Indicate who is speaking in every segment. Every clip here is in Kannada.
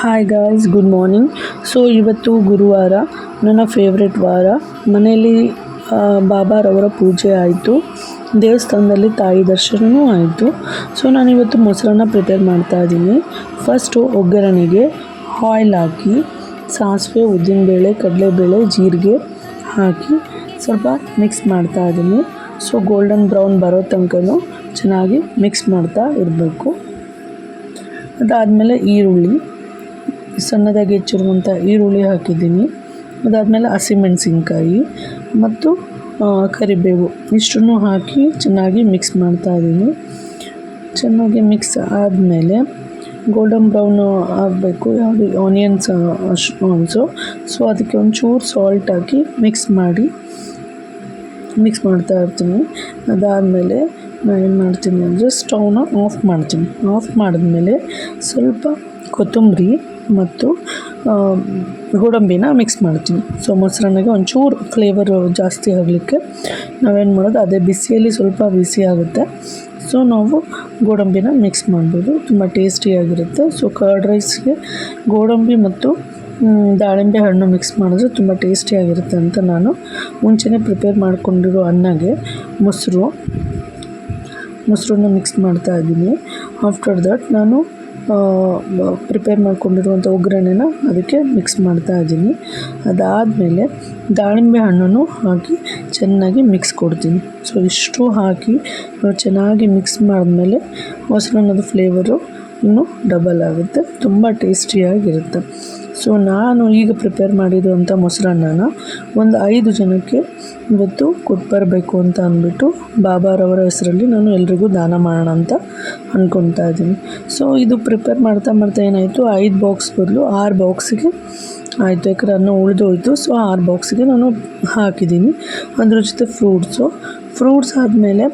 Speaker 1: Hi guys good morning so ಇವತ್ತು ಗುರುವಾರ, ನನ್ನ ಫೇವ್ರೆಟ್ ವಾರ. ಮನೆಯಲ್ಲಿ ಬಾಬಾರವರ ಪೂಜೆ ಆಯಿತು. ದೇವಸ್ಥಾನದಲ್ಲಿ ತಾಯಿ ದರ್ಶನವೂ ಆಯಿತು. ಸೊ ನಾನಿವತ್ತು ಮೊಸರನ್ನ ಪ್ರಿಪೇರ್ ಮಾಡ್ತಾ ಇದ್ದೀನಿ. ಫಸ್ಟು ಒಗ್ಗರಣೆಗೆ ಆಯಿಲ್ ಹಾಕಿ, ಸಾಸಿವೆ, ಉದ್ದಿನಬೇಳೆ, ಕಡಲೆಬೇಳೆ, ಜೀರಿಗೆ ಹಾಕಿ ಸ್ವಲ್ಪ ಮಿಕ್ಸ್ ಮಾಡ್ತಾ ಇದ್ದೀನಿ. ಸೊ ಗೋಲ್ಡನ್ ಬ್ರೌನ್ ಬರೋ ತನಕನೂ ಚೆನ್ನಾಗಿ ಮಿಕ್ಸ್ ಮಾಡ್ತಾ ಇರಬೇಕು. ಅದಾದಮೇಲೆ ಈರುಳ್ಳಿ. ಸಣ್ಣದಾಗಿ ಹೆಚ್ಚಿರುವಂಥ ಈರುಳ್ಳಿ ಹಾಕಿದ್ದೀನಿ. ಅದಾದಮೇಲೆ ಹಸಿಮೆಣಸಿನ್ಕಾಯಿ ಮತ್ತು ಕರಿಬೇವು ಇಷ್ಟನ್ನು ಹಾಕಿ ಚೆನ್ನಾಗಿ ಮಿಕ್ಸ್ ಮಾಡ್ತಾ ಇದ್ದೀನಿ. ಚೆನ್ನಾಗಿ ಮಿಕ್ಸ್ ಆದಮೇಲೆ ಗೋಲ್ಡನ್ ಬ್ರೌನ್ ಆಗಬೇಕು. ಯಾವುದು ಆನಿಯನ್ಸ್ ಆಲ್ಸೋ ಸೊ ಅದಕ್ಕೆ ಒಂಚೂರು ಸಾಲ್ಟ್ ಹಾಕಿ ಮಿಕ್ಸ್ ಮಾಡಿ ಮಿಕ್ಸ್ ಮಾಡ್ತಾ ಇರ್ತೀನಿ. ಅದಾದಮೇಲೆ ನಾನು ಏನು ಮಾಡ್ತೀನಿ ಅಂದರೆ ಸ್ಟವ್ನ ಆಫ್ ಮಾಡ್ತೀನಿ. ಆಫ್ ಮಾಡಿದ್ಮೇಲೆ ಸ್ವಲ್ಪ ಕೊತ್ತಂಬರಿ ಮತ್ತು ಗೋಡಂಬಿನ ಮಿಕ್ಸ್ ಮಾಡ್ತೀನಿ. ಸೊ ಮೊಸರನ್ನಗೆ ಒಂಚೂರು ಫ್ಲೇವರು ಜಾಸ್ತಿ ಆಗಲಿಕ್ಕೆ ನಾವೇನು ಮಾಡೋದು, ಅದೇ ಬಿಸಿಯಲ್ಲಿ ಸ್ವಲ್ಪ ಬಿಸಿ ಆಗುತ್ತೆ. ಸೊ ನಾವು ಗೋಡಂಬಿನ ಮಿಕ್ಸ್ ಮಾಡ್ಬೋದು. ತುಂಬ ಟೇಸ್ಟಿಯಾಗಿರುತ್ತೆ ಸೊ ಕರ್ಡ್ ರೈಸ್ಗೆ ಗೋಡಂಬಿ ಮತ್ತು ದಾಳಿಂಬೆ ಹಣ್ಣು ಮಿಕ್ಸ್ ಮಾಡಿದ್ರೆ ತುಂಬ ಟೇಸ್ಟಿಯಾಗಿರುತ್ತೆ ಅಂತ ನಾನು ಮುಂಚೆನೇ ಪ್ರಿಪೇರ್ ಮಾಡಿಕೊಂಡಿರೋ ಅನ್ನಗೆ ಮೊಸರು, ಮೊಸರನ್ನ ಮಿಕ್ಸ್ ಮಾಡ್ತಾ ಇದ್ದೀನಿ. ಆಫ್ಟರ್ ದಟ್ ನಾನು ಪ್ರಿಪೇರ್ ಮಾಡ್ಕೊಂಡಿರುವಂಥ ಒಗ್ಗರಣೆನ ಅದಕ್ಕೆ ಮಿಕ್ಸ್ ಮಾಡ್ತಾ ಇದ್ದೀನಿ. ಅದಾದಮೇಲೆ ದಾಳಿಂಬೆ ಹಣ್ಣನ್ನು ಹಾಕಿ ಚೆನ್ನಾಗಿ ಮಿಕ್ಸ್ ಕೊಡ್ತೀನಿ. ಸೊ ಇಷ್ಟು ಹಾಕಿ ಚೆನ್ನಾಗಿ ಮಿಕ್ಸ್ ಮಾಡಿದ್ಮೇಲೆ ಮೊಸರನ್ನದ ಫ್ಲೇವರು ಇನ್ನೂ ಡಬಲ್ ಆಗುತ್ತೆ. ತುಂಬ ಟೇಸ್ಟಿಯಾಗಿರುತ್ತೆ ಸೊ ನಾನು ಈಗ ಪ್ರಿಪೇರ್ ಮಾಡಿರುವಂಥ ಮೊಸರನ್ನನ ಒಂದು ಐದು ಜನಕ್ಕೆ ಇವತ್ತು ಕೊಟ್ಟು ಬರಬೇಕು ಅಂತ ಅಂದ್ಬಿಟ್ಟು ಬಾಬಾರವರ ಹೆಸರಲ್ಲಿ ನಾನು ಎಲ್ರಿಗೂ ದಾನ ಮಾಡೋಣ ಅಂತ ಅಂದ್ಕೊತಾ ಇದ್ದೀನಿ. ಸೊ ಇದು ಪ್ರಿಪೇರ್ ಮಾಡ್ತಾ ಮಾಡ್ತಾ ಏನಾಯಿತು? ಐದು ಬಾಕ್ಸ್ ಬದಲು ಆರು ಬಾಕ್ಸಿಗೆ ಆಯಿತು. ಯಾಕಂದ್ರೆ ಅನ್ನ ಉಳಿದೋಯ್ತು. ಸೊ ಆರು ಬಾಕ್ಸಿಗೆ ನಾನು ಹಾಕಿದ್ದೀನಿ. ಅದ್ರ ಜೊತೆ ಫ್ರೂಟ್ಸು ಫ್ರೂಟ್ಸ್ ಆದಮೇಲೆ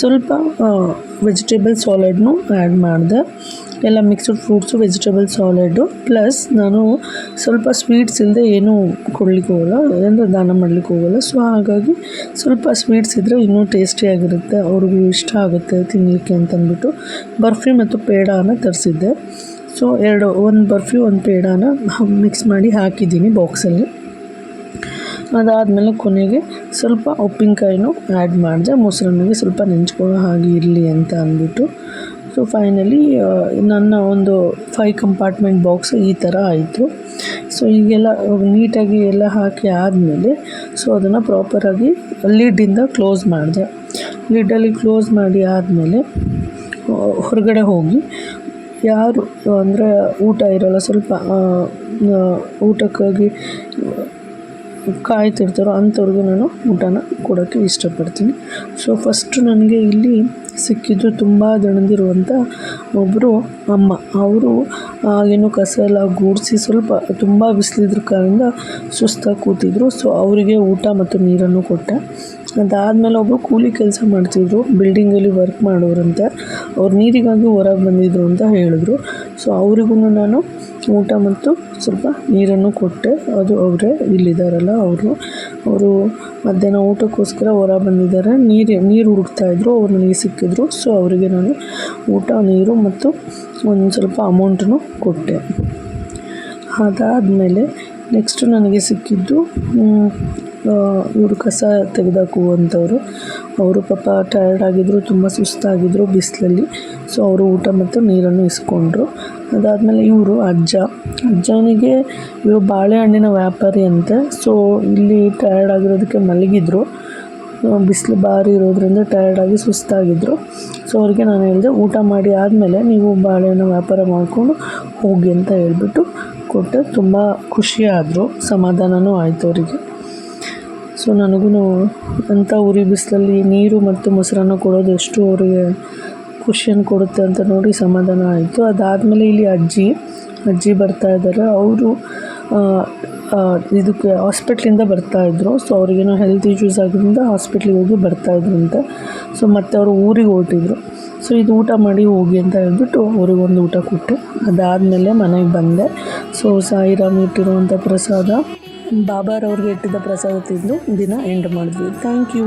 Speaker 1: ಸ್ವಲ್ಪ ವೆಜಿಟೇಬಲ್ ಸಾಲಡ್ನು ಆ್ಯಡ್ ಮಾಡಿದೆ. ಎಲ್ಲ mixed fruits vegetable salad plus ನಾನು ಸ್ವಲ್ಪ ಸ್ವೀಟ್ಸ್ ಇಲ್ಲದೆ ಏನೂ ಕೊಡ್ಲಿಕ್ಕೆ ಹೋಗಲ್ಲ. ಅಂದರೆ ದಾನ ಮಾಡ್ಲಿಕ್ಕೆ ಹೋಗಲ್ಲ. ಸೊ ಹಾಗಾಗಿ ಸ್ವಲ್ಪ ಸ್ವೀಟ್ಸ್ ಇದ್ದರೆ ಇನ್ನೂ ಟೇಸ್ಟಿಯಾಗಿರುತ್ತೆ ಅವ್ರಿಗೂ ಇಷ್ಟ ಆಗುತ್ತೆ ತಿನ್ನಲಿಕ್ಕೆ ಅಂತಂದ್ಬಿಟ್ಟು ಬರ್ಫಿ ಮತ್ತು ಪೇಡಾನ ತರಿಸಿದ್ದೆ. ಸೊ ಎರಡು, ಒಂದು ಬರ್ಫಿ, ಒಂದು ಪೇಡಾನ ಮಿಕ್ಸ್ ಮಾಡಿ ಹಾಕಿದ್ದೀನಿ ಬಾಕ್ಸಲ್ಲಿ ಅದಾದಮೇಲೆ ಕೊನೆಗೆ ಸ್ವಲ್ಪ ಉಪ್ಪಿನಕಾಯಿನೂ ಆ್ಯಡ್ ಮಾಡಿದೆ. ಮೊಸರನ್ನಿಗೆ ಸ್ವಲ್ಪ ನೆಂಚ್ಕೊಳ್ಳೋ ಹಾಗೆ ಇರಲಿ ಅಂತ ಅಂದ್ಬಿಟ್ಟು ಸೊ ಫೈನಲಿ ನನ್ನ ಒಂದು ಫೈವ್ ಕಂಪಾರ್ಟ್ಮೆಂಟ್ ಬಾಕ್ಸ್ ಈ ಥರ ಆಯಿತು. ಸೊ ಈಗೆಲ್ಲ ನೀಟಾಗಿ ಎಲ್ಲ ಹಾಕಿ ಆದಮೇಲೆ ಸೊ ಅದನ್ನು ಪ್ರಾಪರಾಗಿ ಲಿಡ್ಡಿಂದ ಕ್ಲೋಸ್ ಮಾಡಿದೆ. ಲಿಡ್ಡಲ್ಲಿ ಕ್ಲೋಸ್ ಮಾಡಿ ಆದಮೇಲೆ ಹೊರಗಡೆ ಹೋಗಿ, ಯಾರು ಅಂದರೆ ಊಟ ಇರೋಲ್ಲ, ಸ್ವಲ್ಪ ಊಟಕ್ಕಾಗಿ ಕಾಯ್ತಿರ್ತಾರೋ ಅಂಥವ್ರಿಗೆ ನಾನು ಊಟನ ಕೊಡೋಕ್ಕೆ ಇಷ್ಟಪಡ್ತೀನಿ. ಸೊ ಫಸ್ಟು ನನಗೆ ಇಲ್ಲಿ ಸಿಕ್ಕಿದ್ದು ತುಂಬ ದಣದಿರುವಂಥ ಒಬ್ಬರು ಅಮ್ಮ. ಅವರು ಏನು ಕಸ ಎಲ್ಲ ಗೂಡಿಸಿ ಸ್ವಲ್ಪ ತುಂಬ ಬಿಸಿಲಿದ್ರ ಕಾರಣ ಸುಸ್ತಾಗಿ ಕೂತಿದ್ರು. ಸೊ ಅವರಿಗೆ ಊಟ ಮತ್ತು ನೀರನ್ನು ಕೊಟ್ಟೆ. ಅದಾದಮೇಲೆ ಒಬ್ಬರು ಕೂಲಿ ಕೆಲಸ ಮಾಡ್ತಿದ್ರು ಬಿಲ್ಡಿಂಗಲ್ಲಿ ವರ್ಕ್ ಮಾಡೋರಂತೆ. ಅವ್ರು ನೀರಿಗಾಗಿ ಹೊರಗೆ ಬಂದಿದ್ರು ಅಂತ ಹೇಳಿದ್ರು. ಸೊ ಅವ್ರಿಗೂ ನಾನು ಊಟ ಮತ್ತು ಸ್ವಲ್ಪ ನೀರನ್ನು ಕೊಟ್ಟೆ. ಅದು ಅವರೇ ಇಲ್ಲಿದ್ದಾರಲ್ಲ ಅವರು. ಅವರು ಮಧ್ಯಾಹ್ನ ಊಟಕ್ಕೋಸ್ಕರ ಹೊರ ಬಂದಿದ್ದಾರೆ. ನೀರು ನೀರು ಹುಡುಕ್ತಾ ಇದ್ರು, ಅವ್ರು ನನಗೆ ಸಿಕ್ಕಿದ್ರು. ಸೊ ಅವರಿಗೆ ನಾನು ಊಟ, ನೀರು ಮತ್ತು ಒಂದು ಸ್ವಲ್ಪ ಅಮೌಂಟನ್ನು ಕೊಟ್ಟೆ. ಅದಾದಮೇಲೆ ನೆಕ್ಸ್ಟು ನನಗೆ ಸಿಕ್ಕಿದ್ದು ಇವರು ಕಸ ತೆಗೆದಾಕುವಂಥವ್ರು ಅವರು ಪಾಪ ಟಯರ್ಡ್ ಆಗಿದ್ದರು ತುಂಬ ಸುಸ್ತಾಗಿದ್ದರು ಬಿಸಿಲಲ್ಲಿ. ಸೊ ಅವರು ಊಟ ಮತ್ತು ನೀರನ್ನು ಇಸ್ಕೊಂಡ್ರು. ಅದಾದಮೇಲೆ ಇವರು ಅಜ್ಜ. ಅಜ್ಜನಿಗೆ ಇವರು ಬಾಳೆಹಣ್ಣಿನ ವ್ಯಾಪಾರಿ ಅಂತೆ. ಸೊ ಇಲ್ಲಿ ಟಯರ್ಡ್ ಆಗಿರೋದಕ್ಕೆ ಮಲಗಿದ್ರು. ಬಿಸಿಲು ಭಾರಿ ಇರೋದ್ರಿಂದ ಟಯರ್ಡಾಗಿ ಸುಸ್ತಾಗಿದ್ದರು ಸೊ ಅವರಿಗೆ ನಾನು ಹೇಳಿದೆ, ಊಟ ಮಾಡಿ ಆದಮೇಲೆ ನೀವು ಬಾಳೆಹಣ್ಣು ವ್ಯಾಪಾರ ಮಾಡಿಕೊಂಡು ಹೋಗಿ ಅಂತ ಹೇಳ್ಬಿಟ್ಟು ಕೊಟ್ಟೆ. ತುಂಬ ಖುಷಿಯಾದರು. ಸಮಾಧಾನವೂ ಆಯಿತು ಅವರಿಗೆ. ಸೊ ನನಗೂ ಅಂಥ ಉರಿ ಬಿಸಿಲಲ್ಲಿ ನೀರು ಮತ್ತು ಮೊಸರನ್ನ ಕೊಡೋದು ಎಷ್ಟು ಅವರಿಗೆ ಖುಷಿಯನ್ನು ಕೊಡುತ್ತೆ ಅಂತ ನೋಡಿ ಸಮಾಧಾನ ಆಯಿತು. ಅದಾದಮೇಲೆ ಇಲ್ಲಿ ಅಜ್ಜಿ ಅಜ್ಜಿ ಬರ್ತಾ ಇದ್ದಾರೆ. ಅವರು ಇದಕ್ಕೆ ಹಾಸ್ಪಿಟ್ಲಿಂದ ಬರ್ತಾಯಿದ್ರು ಸೊ ಅವ್ರಿಗೇನೋ ಹೆಲ್ತ್ ಇಶ್ಯೂಸ್ ಆಗಿದ್ದರಿಂದ ಹಾಸ್ಪಿಟ್ಲಿಗೆ ಹೋಗಿ ಬರ್ತಾಯಿದ್ರು ಅಂತ. ಸೊ ಮತ್ತೆ ಅವರು ಊರಿಗೆ ಹೊರಟಿದ್ರು. ಸೊ ಇದು ಊಟ ಮಾಡಿ ಹೋಗಿ ಅಂತ ಹೇಳ್ಬಿಟ್ಟು ಅವ್ರಿಗೊಂದು ಊಟ ಕೊಟ್ಟೆ ಅದಾದಮೇಲೆ ಮನೆಗೆ ಬಂದೆ. ಸೊ ಸಾಯಿರಾಮ್ ಇಟ್ಟಿರುವಂಥ ಪ್ರಸಾದ. ಬಾಬಾರವ್ರಿಗೆ ಇಟ್ಟಿದ್ದ ಪ್ರಸಾದ ತಿಂದು ದಿನ ಎಂಡ್ ಮಾಡಿದ್ವಿ. Thank you